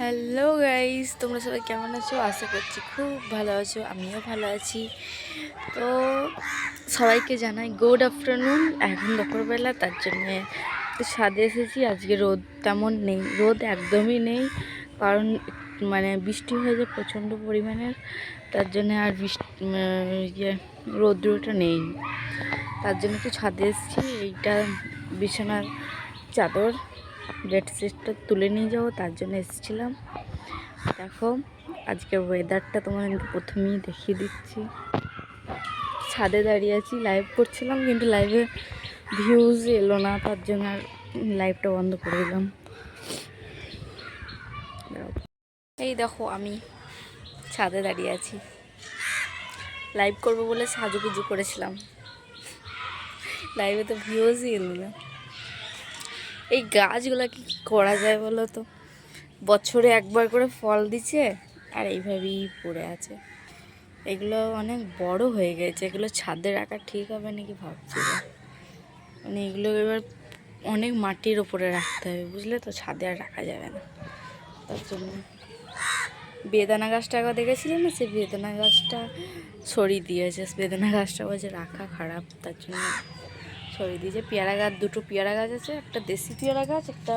Hello guys, তোমরা সবাই কেমন আছো? আশা করছি খুব ভালো আছো, আমিও ভালো আছি। তো সবাইকে জানাই গুড আফটারনুন এখন দুপুরবেলা, তার জন্যে ছাদে এসেছি। আজকে রোদ তেমন নেই, রোদ একদমই নেই, কারণ মানে বৃষ্টি হয়েছে প্রচণ্ড পরিমাণের, তার জন্য আর বৃষ্টি ইয়ে রৌদ্রটা নেই। তার জন্য একটু ছাদে এসেছি, এইটা বিছানার চাদর বেডশিটটা তুলে নিয়ে যাব, তার জন্য এসেছিলাম। দেখো আজকে ওয়েদারটা তোমাদেরকে প্রথমেই দেখিয়ে দিচ্ছি। ছাদে দাঁড়িয়ে আছি লাইভ করছিলাম, কিন্তু লাইভে ভিউজ এলো না, তার জন্য আর লাইভটা বন্ধ করে দিলাম। এই দেখো, আমি ছাদে দাঁড়িয়ে আছি। লাইভ করব বলে সাজুগুজু করেছিলাম। লাইভে তো ভিউজই এলো না। এই গাছগুলো কি করা যায় বলো তো? বছরে একবার করে ফল দিচ্ছে আর এইভাবেই পড়ে আছে। এগুলো অনেক বড় হয়ে গেছে। এগুলো ছাদে রাখা ঠিক হবে নাকি ভাবছি। মানে এগুলো এবার অনেক মাটির ওপরে রাখতে হবে, বুঝলে তো? ছাদে আর রাখা যাবে না। তার জন্য বেদানা গাছটা একবার দেখেছিলাম না? সেই বেদানা গাছটা সরিয়ে দিয়েছে। বেদানা গাছটা বলছে রাখা খারাপ, তার জন্য সরিয়ে দিয়েছে পেয়ারা গাছ, দুটো পেয়ারা গাছ আছে, একটা দেশি পেয়ারা গাছ, একটা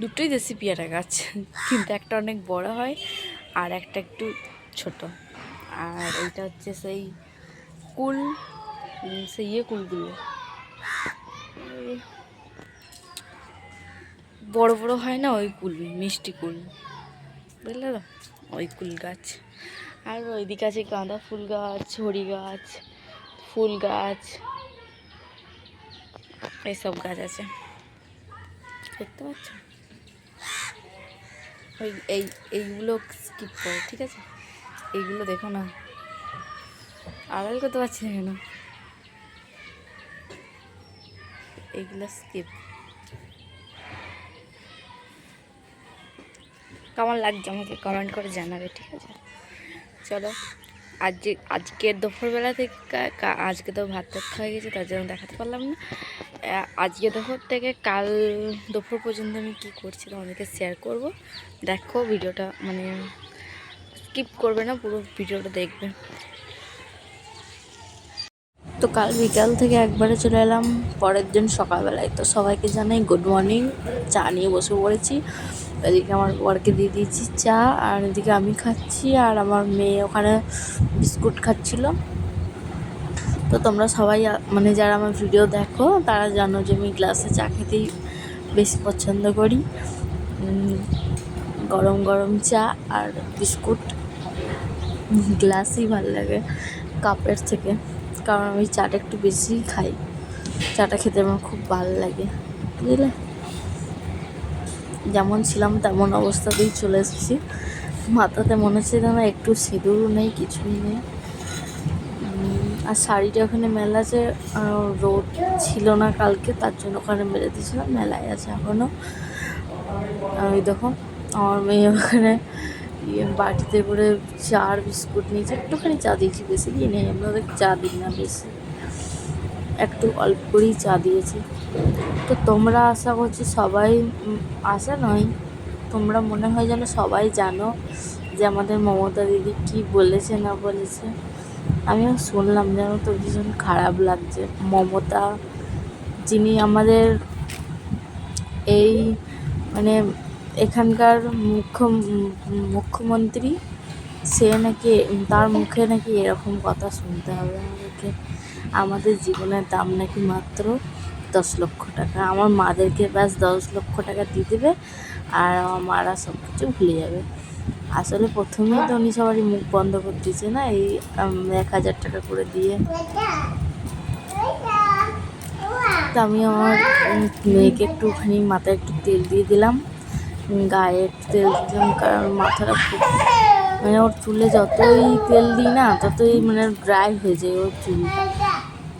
দুটোই দেশি পেয়ারা গাছ, কিন্তু একটা অনেক বড় হয় আর একটা একটু ছোট। আর এইটা হচ্ছে সেই কুল সেই ইয়ে কুলগুলো। বড় বড় হয় না ওই কুল, মিষ্টি কুল, বুঝলে ওই কুল গাছ। আর ওই ওইদিকে আছে গাঁদা ফুল গাছ ঝড়ি গাছ, ফুল গাছ এইসব গাছ আছে। দেখতে পাচ্ছ? ওই, এই, এইগুলো স্কিপ করো, ঠিক আছে? এইগুলো দেখো না। আড়াল করতে পারছি না কেন? এইগুলো স্কিপ কেমন লাগছে আমাকে কমেন্ট করে জানাবে, ঠিক আছে? চলো। আজকে আজকে দুপুরবেলা থেকে আজকে তো ভাত খাওয়া গেছে, তার জন্য দেখাতে পারলাম না। আজকে দুপুর থেকে, কাল দুপুর পর্যন্ত আমি কী করছি তোমাদেরকে শেয়ার করব। দেখো ভিডিওটা মানে স্কিপ করবে না, পুরো ভিডিওটা দেখবে। তো কাল বিকাল থেকে একবারে চলে এলাম, পরের দিন সকালবেলায়। তো সবাইকে জানাই গুড মর্নিং চা নিয়ে বসে পড়েছি। এদিকে আমার বরকে দিয়ে দিয়েছি চা, আর এদিকে আমি খাচ্ছি, আর আমার মেয়ে ওখানে বিস্কুট খাচ্ছিল। তো তোমরা সবাই মানে যারা আমার ভিডিও দেখো, তারা জানো যে আমি গ্লাসে চা খেতেই বেশি পছন্দ করি। গরম গরম চা আর বিস্কুট গ্লাসই ভালো লাগে কাপের থেকে, কারণ আমি চাটা একটু বেশিই খাই। চাটা খেতে আমার খুব ভালো লাগে, বুঝলে? যেমন ছিলাম তেমন অবস্থাতেই চলে এসেছি। মাথাতে মনে হচ্ছে যেন একটু সিঁদুরও নেই, কিছুই নেই। আর শাড়িটা ওখানে মেলা যে রোদ ছিল না কালকে, তার জন্য ওখানে মেলে দিয়েছিলাম, মেলায় আছে এখনও ওই দেখো আমার মেয়ে ওখানে ইয়ে বাটিতে করে চা আর বিস্কুট নিয়েছে, একটুখানি চা দিয়েছি বেশি দিয়ে নেই আমরা ওদের চা দিই না বেশি। একটু অল্প করেই চা দিয়েছি। তো তোমরা আশা করছি সবাই আশা নয়, তোমরা মনে হয় যেন সবাই জানো যে আমাদের মমতা দিদি কী বলেছে না বলেছে। আমিও শুনলাম যেন তো ভীষণ খারাপ লাগছে। মমতা যিনি আমাদের এই মানে এখানকার মুখ্য, মুখ্যমন্ত্রী, সে নাকি, তার মুখে নাকি এরকম কথা শুনতে হবে আমাদের জীবনের দাম নাকি মাত্র দশ লক্ষ টাকা। আমার মাদেরকে ব্যাস দশ লক্ষ টাকা দিয়ে দেবে আর আমার মারা সব কিছু ভুলে যাবে। আসলে প্রথমেই তো উনি সবারই মুখ বন্ধ করে দিয়েছে না? এই এক হাজার টাকা করে দিয়ে। তো আমি আমার মেয়েকে একটুখানি মাথায় একটু তেল দিয়ে দিলাম। গায়ে একটু তেল দিলাম কারণ মাথাটা খুব মানে ওর চুলে যতই তেল দিই না, ততই মানে ড্রাই হয়ে যায় ওর চুলটা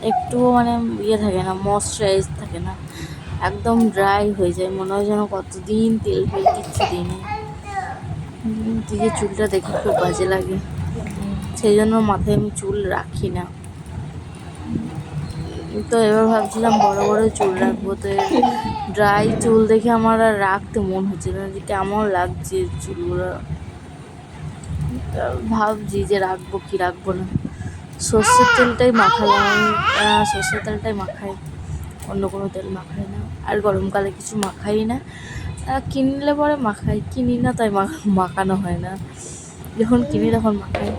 একটুও মানে ইয়ে থাকে না ময়শ্চারাইজ থাকে না। একদম ড্রাই হয়ে যায় মনে হয় যেন কতদিন তেল ফেল কিচ্ছু উম, দিকে চুলটা দেখে খুব বাজে লাগে। সেই জন্য মাথায় আমি চুল রাখি না। তো এবার ভাবছিলাম বড় বড় চুল রাখব তো ড্রাই চুল দেখে আমার আর রাখতে মন হচ্ছে না যে কেমন লাগছে চুলগুলো। ভাবছি যে রাখব কি রাখব না। সর্ষের তেলটাই মাখালাম সর্ষের তেলটাই মাখাই। অন্য কোনো তেল মাখাই না। আর গরমকালে কিছু মাখাই না। কিনলে পরে মাখাই, কিনি না তাই মাখানো হয় না। যখন কিনি তখন মাখাই।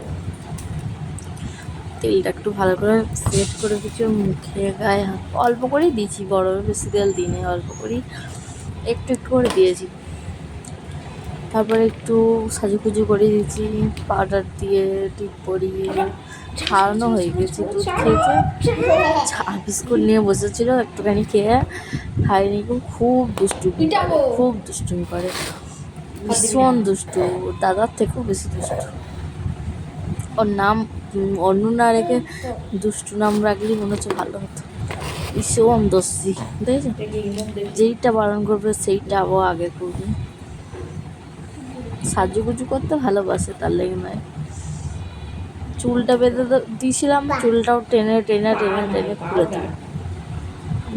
তেলটা একটু ভালো করে সেট করে কিছু মুখে, গায়ে হাত, অল্প করেই দিয়েছি। বড় বেশি তেল দিনে অল্প করেই একটু একটু করে দিয়েছি। তারপরে একটু সাজুগুজু করে দিয়েছি। পাউডার দিয়ে টিপ পরিয়ে খাওয়ানো হয়ে গেছে দুধ খেয়েছে। বিস্কুট নিয়ে বসেছিল, একটুখানি খেয়ে খাইনি খুব দুষ্টুমি করে, খুব দুষ্টুমি করে। ভীষণ দুষ্টু দাদার থেকেও বেশি দুষ্টু। ওর নাম অন্য না রেখে দুষ্টু নাম রাখলেই মনে হচ্ছে ভালো হতো। ভীষণ দোষী দেখেছ যেইটা বারণ করবে সেইটা আবার আগে করবে। সাজুগুজু করতে ভালোবাসে, তার লেগে নয়। চুলটা বেঁধে দিয়েছিলাম চুলটাও টেনে টেনে টেনে টেনে খুলে দিল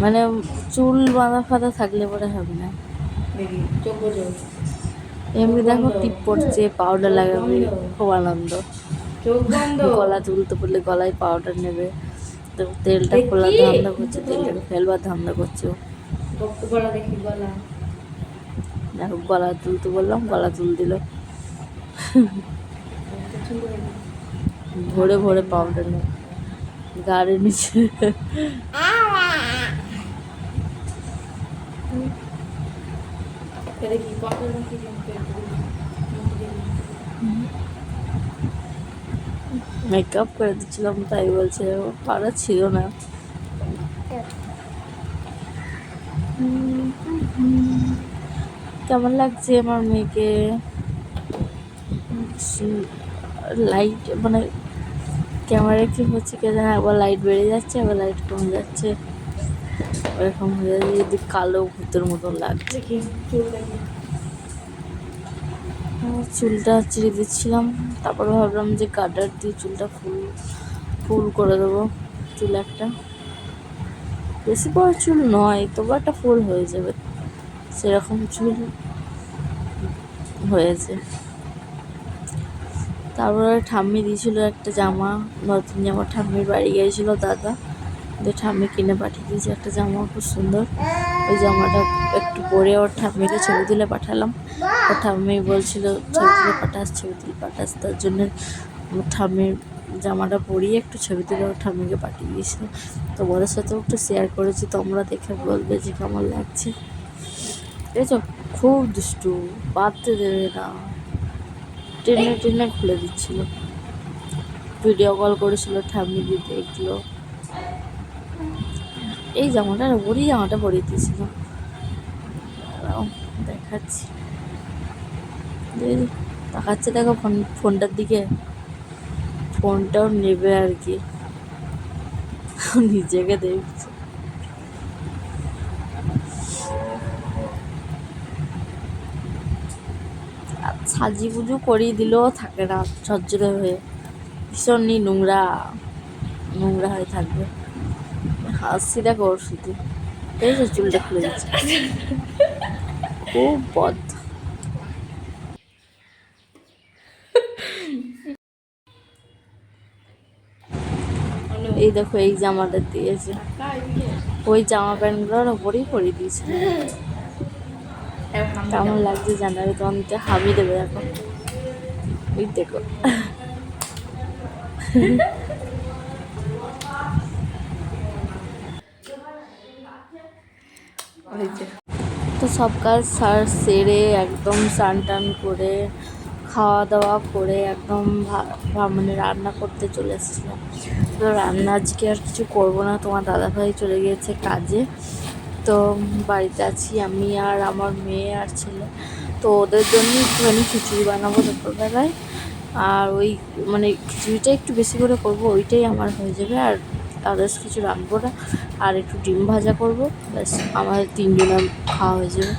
মানে চুল বাঁধা ফাঁধা থাকলে পরে হবে না। এমনি দেখো টিপ পড়ছে পাউডার লাগাবে খুব আনন্দ। গলা তুলতে বললে গলায় পাউডার নেবে। তো তেলটা খোলা ধান্দা করছে তেলটাকে ফেলবার ধান্দা করছে দেখো গলা। তুলতে বললাম গলা তুল দিল। ভরে ভরে পাউডার নেবে গাড়ির নিচে। মেকআপ করে দিচ্ছিলাম তাই বলছে পারা ছিল না। কেমন লাগছে আমার মেয়েকে? লাইট মানে ক্যামেরা কি হচ্ছে কে জানে একবার লাইট বেড়ে যাচ্ছে আবার লাইট কমে যাচ্ছে। ওরকম হয়ে যাচ্ছে যদি কালো ভূতের মতন লাগছে। চুল চুলটা চিড়ে দিচ্ছিলাম তারপরে ভাবলাম যে কাটার দিয়ে চুলটা ফুল ফুল করে দেবো চুল একটা। বেশি বড় চুল নয় তবু একটা ফুল হয়ে যাবে। সেরকম চুল হয়েছে। তারপরে ঠাম্মি দিয়েছিল একটা জামা, নতুন জামা, ঠাম্মির বাড়ি গিয়েছিল দাদা। দিয়ে ঠাম্মি কিনে পাঠিয়ে দিয়েছে একটা জামা, খুব সুন্দর। ওই জামাটা একটু পরে ওর ঠাম্মিকে ছবি তুলে পাঠালাম। ওর ঠাম্মি বলছিল, ছবি তুলে পাঠাস, ছবি তুলে পাঠাস। তার জন্য ঠাম্মির জামাটা পরিয়ে একটু ছবি তুলে ওর ঠাম্মিকে পাঠিয়ে দিয়েছিল। তোমাদের সাথেও একটু শেয়ার করেছি, তোমরা দেখে বলবে যে কেমন লাগছে। আছে খুব দুষ্টু বাঁধতে দেবে না। টেনে টেনে খুলে দিচ্ছিল। ভিডিও কল করেছিল, ঠাম্মি দিয়ে দেখল এই জামাটা ওরই জামাটা পরিয়ে দিয়েছিল। দেখাচ্ছি। তাকাচ্ছে দেখো ফোন, ফোনটার দিকে। ফোনটাও নেবে আর কি। নিজেকে দেখছে আর সাজি পুজো করিয়ে দিলেও থাকে না, ঝরঝরে হয়ে। ভীষণই নোংরা নোংরা হয়ে থাকবে। হাসি দেখো ওর শুধু এই চুলটা খুলে দিচ্ছে। খুব বদ। এই দেখো, এই জামাটা দিয়েছে। ওই জামা প্যান্টগুলোর ওপরেই পরিয়ে দিয়েছিল কেমন লাগছে জানাবে তখন তো হাবি দেবে এখন। এই দেখো। তো সব কাজ সার সেরে একদম স্নান টান করে খাওয়া দাওয়া করে একদম মানে রান্না করতে চলে এসেছিলাম। তো রান্না আজকে আর কিছু করব না তোমার দাদাভাই চলে গিয়েছে কাজে। তো বাড়িতে আছি আমি আর আমার মেয়ে আর ছেলে। তো ওদের জন্য একটুখানি খিচুড়ি বানাবো দুপুরবেলায়। আর ওই মানে খিচুড়িটা একটু বেশি করে করব, ওইটাই আমার হয়ে যাবে। আর আদার্স কিছু রাখব না। আর একটু ডিম ভাজা করব, ব্যাস আমার তিনজনের খাওয়া হয়ে যাবে।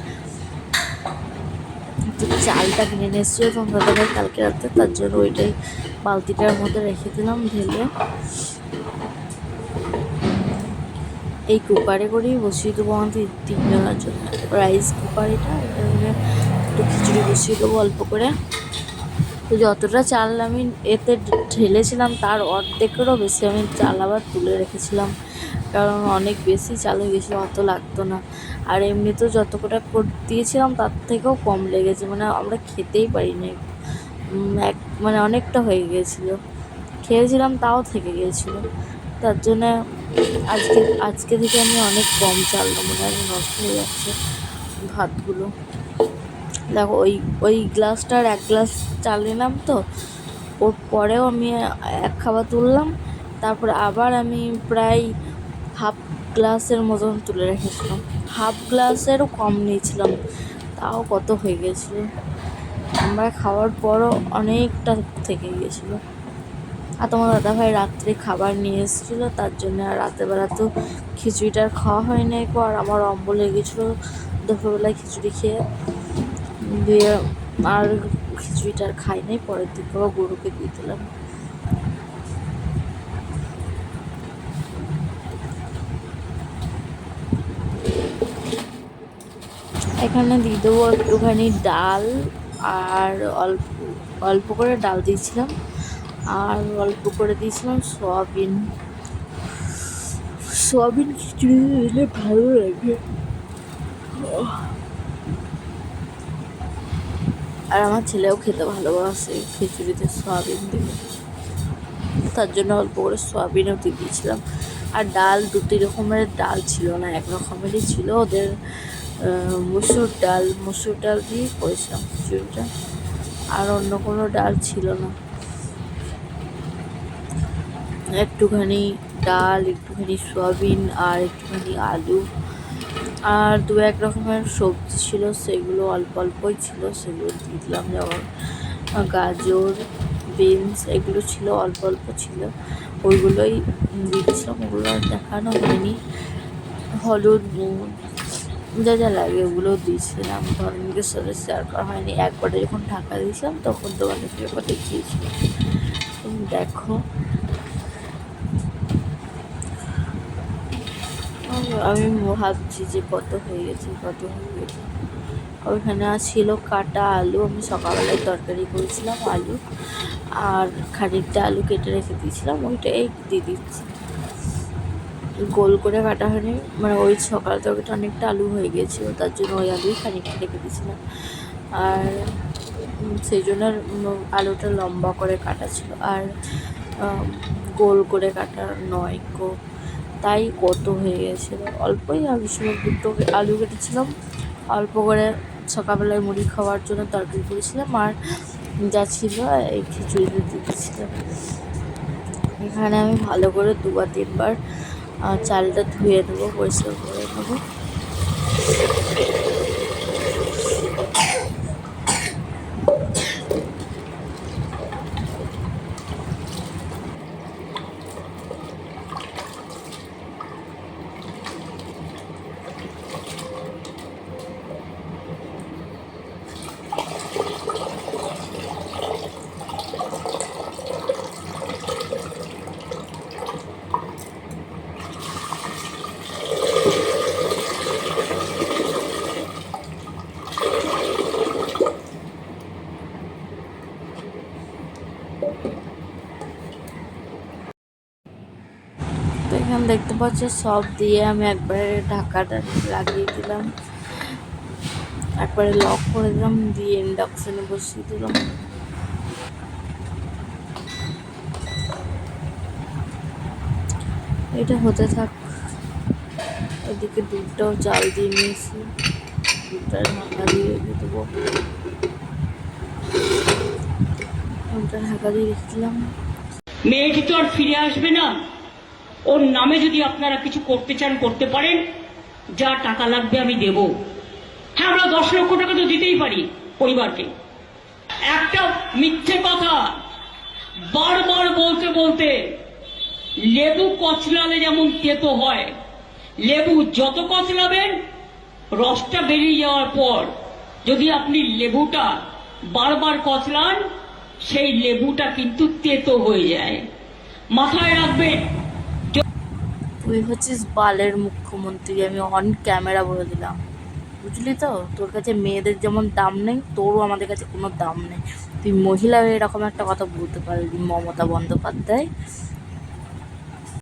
তো চালটা কিনে নিয়ে এসেছিল তোমার কালকে রাতে, তার জন্য ওইটাই বালতিটার মধ্যে রেখে দিলাম, ঢেলে। এই কুকারে করেই বসিয়ে দেবো আমাদের তিনজনের জন্য। রাইস কুকার এটা এটা একটু খিচুড়ি বসিয়ে দেবো অল্প করে। তো যতটা চাল আমি এতে ঢেলেছিলাম, তার অর্ধেকেরও বেশি আমি চাল আবার তুলে রেখেছিলাম। কারণ অনেক বেশি চাল গেছিল, অত লাগতো না। আর এমনিতেও যত কটা দিয়েছিলাম, তার থেকেও কম লেগেছে। মানে আমরা খেতেই পারিনি। এক মানে অনেকটা হয়ে গিয়েছিল খেয়েছিলাম, তাও থেকে গিয়েছিল তার জন্য আজকে আজকে থেকে আমি অনেক কম চাল নেব না নষ্ট হয়ে যাচ্ছে ভাতগুলো। দেখো, ওই ওই গ্লাসটার এক গ্লাস চাল নিলাম তো, ওর পরেও আমি এক খাবার তুললাম, তারপর আবার আমি প্রায় হাফ গ্লাসের মতন তুলে রেখেছিলাম। হাফ গ্লাসেরও কম নিয়েছিলাম, তাও কত হয়ে গেছিল? আমরা খাওয়ার পরও অনেকটা থেকে গিয়েছিল আর তোমার দাদাভাই রাত্রে খাবার নিয়ে এসেছিল, তার জন্য আর রাতের বেলা তো খিচুড়িটার খাওয়া হয়নি একবার। আর আমার অম্বল লেগে গেছিল দুপুরবেলায় খিচুড়ি খেয়ে। দিয়ে আর খিচুড়িটা আর খাই নাই পরের দিন আবার গরুকে দিয়ে দিলাম। এখানে দিয়ে দেবো একটুখানি ডাল, আর অল্প অল্প করে ডাল দিয়েছিলাম। আর অল্প করে দিয়েছিলাম সয়াবিন। সয়াবিন খিচুড়ি দিলে ভালো লাগে। আর আমার ছেলেও খেতে ভালোবাসে খিচুড়িতে সয়াবিন দিলে। তার জন্য অল্প করে সয়াবিনও দিয়ে দিয়েছিলাম। আর ডাল দুটি রকমের ডাল ছিল না, এক রকমেরই ছিল। ওদের মুসুর ডাল মুসুর ডাল দিয়ে করেছিলাম খিচুড়িটা। আর অন্য কোনো ডাল ছিল না। একটুখানি ডাল, একটুখানি সয়াবিন আর একটুখানি আলু। আর দু এক রকমের সবজি ছিল, সেগুলো অল্প অল্পই ছিল, সেগুলো দিয়ে দিলাম যেমন গাজর, বিনস, এগুলো ছিল, অল্প অল্প ছিল। ওইগুলোই দিয়ে দিয়েছিলাম ওগুলো দেখানো হয়নি। হলুদ, নুন, যা যা লাগে ওগুলো দিয়েছিলাম। ধরনকে সাথে শেয়ার করা হয়নি, একবারে যখন ঢাকা দিয়েছিলাম, তখন তোমাদেরকে দেখিয়েছিলাম। দেখো আমি ভাবছি যে কত হয়ে গেছে, কত হয়ে গেছে। ওইখানে ছিল কাটা আলু, আমি সকালবেলায় তরকারি করেছিলাম আলু, আর খানিকটা আলু কেটে রেখে দিয়েছিলাম, ওইটাই দিয়ে দিচ্ছি। গোল করে কাটা হয়নি মানে ওই সকাল তরকারিটা অনেকটা আলু হয়ে গিয়েছিল, তার জন্য ওই আলুই খানিকটা রেখে দিয়েছিলাম। আর সেই জন্য আলুটা লম্বা করে কাটা ছিল, আর গোল করে কাটা নয় গো তাই কত হয়ে গেছিল অল্পই আমি সময় দুটো আলু কেটেছিলাম। অল্প করে সকালবেলায় মুড়ি খাওয়ার জন্য তরকারি করেছিলাম আর যা ছিল এই খিচুড়ি দিয়ে দিয়েছিলাম। এখানে আমি ভালো করে দুবার তিনবার চালটা ধুয়ে দেবো পরিষ্কার করে নেব তো এখানে সব দিয়ে আমি একবারে ঢাকাটা লাগিয়ে দিলাম। একবারে লক করে দিলাম, দিয়ে ইন্ডাকশনে বসিয়ে দিলাম। এটা হতে থাক। এদিকে দুধটাও জাল দিয়ে নিয়েছি। দুধটা ঢাকা দিয়ে রেখে দেবো। ঢাকা দিয়ে রেখে দিলাম। মেয়েটি তো আর ফিরে আসবে না। ওর নামে যদি আপনারা কিছু করতে চান, করতে পারেন। যা টাকা লাগবে আমি দেব। হ্যাঁ আমরা দশ লক্ষ টাকা তো দিতেই পারি পরিবারকে। একটা মিথ্যে কথা। বারবার বলতে বলতে লেবু কচলালে যেমন তেতো হয়, লেবু যত কচলাবেন, রসটা বেরিয়ে যাওয়ার পর যদি আপনি লেবুটা বারবার কচলান, সেই লেবুটা কিন্তু তেতো হয়ে যায়। মাথায় রাখবেন তুই হচ্ছিস বালের মুখ্যমন্ত্রী, আমি অন ক্যামেরা বলে দিলাম। বুঝলি তো? তোর কাছে মেয়েদের যেমন দাম নেই, তোরও আমাদের কাছে কোনো দাম নেই। তুই মহিলা এরকম একটা কথা বলতে পারবি মমতা বন্দ্যোপাধ্যায়।